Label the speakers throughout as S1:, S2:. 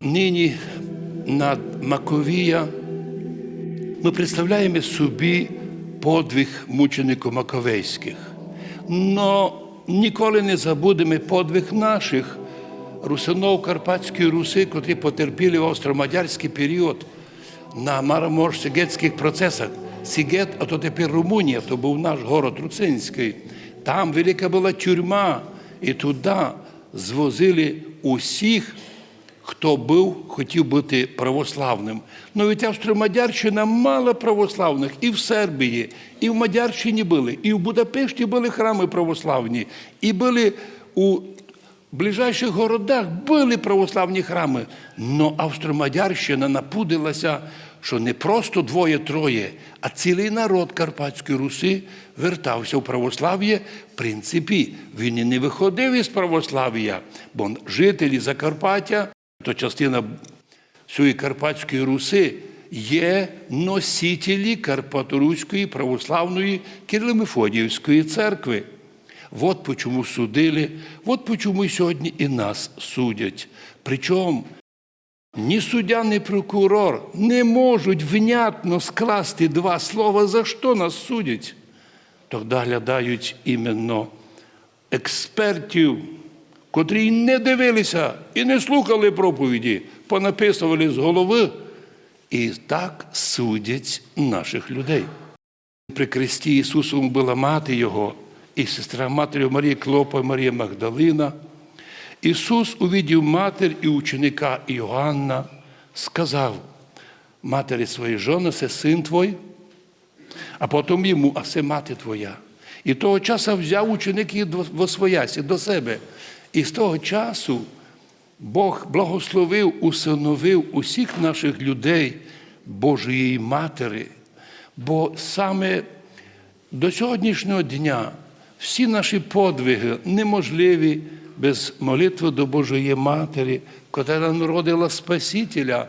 S1: Нині над Маковія ми представляємо собі подвиг мучеників Маковейських. Но ніколи не забудемо подвиг наших русинов Карпатської Руси, котрі потерпіли австро-мадярський період на марамор-сігетських процесах. Сігет, а то тепер Румунія, то був наш город Руцинський. Там велика була тюрма, і туди звозили усіх хто був, хотів бути православним. Ну від Австро-Мадярщина мало православних і в Сербії, і в Мадярщині були, і в Будапешті були храми православні, і були у ближайших городах були православні храми. Но Австро-Мадярщина напудилася, що не просто двоє-троє, а цілий народ Карпатської Руси вертався в православ'я. В принципі, він і не виходив із православ'я, бо жителі Закарпаття то частина всієї Карпатської Руси є носителі Карпаторуської православної Кирило-Мефодіївської церкви. От почому судили, от почому сьогодні і нас судять. Причому ні суддя, ні прокурор не можуть внятно скласти два слова, за що нас судять. Тоді глядають іменно експертів, котрі не дивилися і не слухали проповіді, понаписували з голови і так судять наших людей. При кресті Ісусом була мати Його і сестра матері Марії Клопа, Марія Магдалина. Ісус увидів матір і ученика Іоанна, сказав матері своїй жони, це син твой, а потім йому, а це мати твоя. І того часу взяв ученик її освоясі до себе. І з того часу Бог благословив, усиновив усіх наших людей Божої Матері, бо саме до сьогоднішнього дня всі наші подвиги неможливі без молитви до Божої Матері, котра народила Спасителя,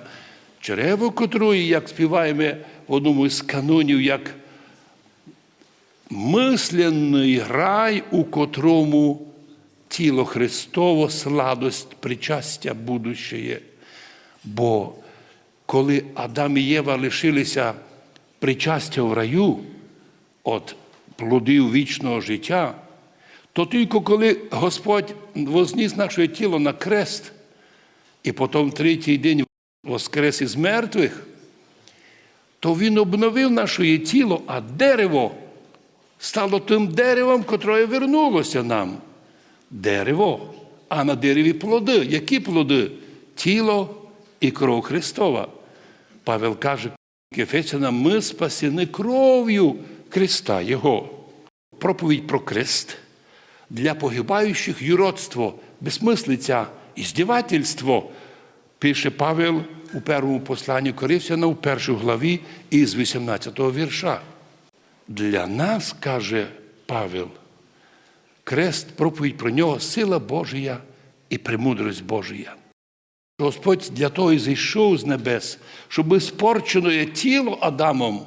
S1: черево котрої, як співаємо в одному з канонів, як мисленний рай, у котрому тіло Христово, сладость причастя будущее. Бо коли Адам і Єва лишилися причастя в раю від плодів вічного життя, то тільки коли Господь возніс наше тіло на крест, і потім третій день воскрес із мертвих, то Він обновив наше тіло, а дерево стало тим деревом, котре вернулося нам дерево, а на дереві плоди. Які плоди? Тіло і кров Христова. Павел каже, Ефесянам, ми спасені кров'ю Христа Його. Проповідь про Христ для погибаючих юродство, безмислиця і здівательство, пише Павел у першому посланні Коринфянам, у першій главі із 18 го вірша. Для нас, каже Павел, Крест, проповідь про нього, сила Божія і премудрость Божія. Господь для того і зійшов з небес, щоб спорчене тіло Адамом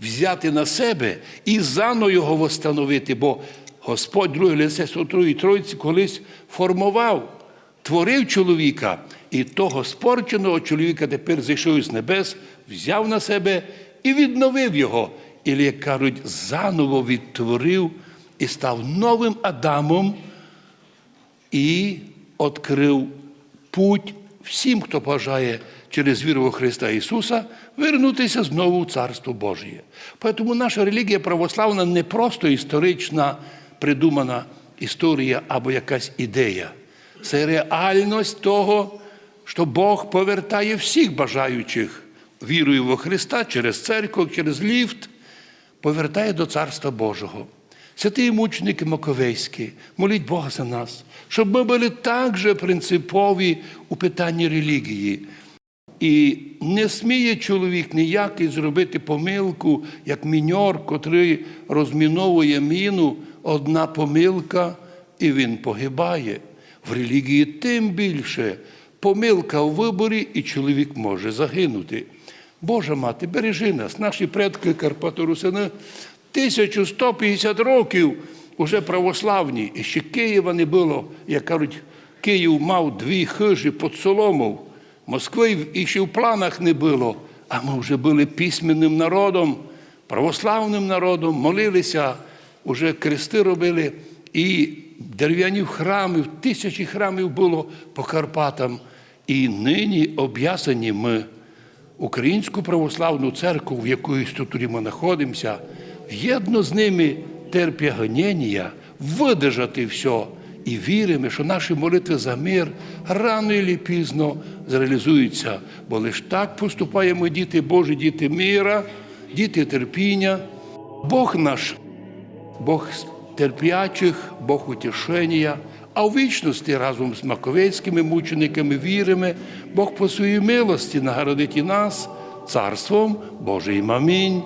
S1: взяти на себе і заново його восстановити, бо Господь друге лице Святої Тройці колись формував, творив чоловіка, і того спорченого чоловіка тепер зійшов з небес, взяв на себе і відновив його. І, як кажуть, заново відтворив і став новим Адамом і відкрив путь всім, хто бажає через віру в Христа Ісуса вернутися знову в Царство Божє. Тому наша релігія православна не просто історична придумана історія або якась ідея. Це реальність того, що Бог повертає всіх бажаючих вірою во Христа через церкву, через ліфт, повертає до Царства Божого. Святий мученики Маковейські, моліть Бога за нас, щоб ми були так же принципові у питанні релігії. І не сміє чоловік ніякий зробити помилку, як міньор, котрий розміновує міну, одна помилка, і він погибає. В релігії тим більше помилка у виборі, і чоловік може загинути. Божа мати, бережи нас, наші предки Карпаторусини 1150 років уже православні. І ще Києва не було, як кажуть, Київ мав дві хижі під Соломов. Москви і ще в планах не було, а ми вже були письменним народом, православним народом, молилися, вже крести робили, і дерев'яні храми, тисячі храмів було по Карпатам. І нині об'ясані ми Українську православну церкву, в якої структурі ми знаходимося, в'єдно з ними гоніння, видержати все. І віримо, що наші молитви за мир рано і пізно зреалізуються, бо лише так поступаємо діти Божі, діти мира, діти терпіння. Бог наш, Бог терплячих, Бог утішення, а в вічності разом з маковецькими мучениками віримо, Бог по своїй милості нагородить і нас царством Божим. Амінь.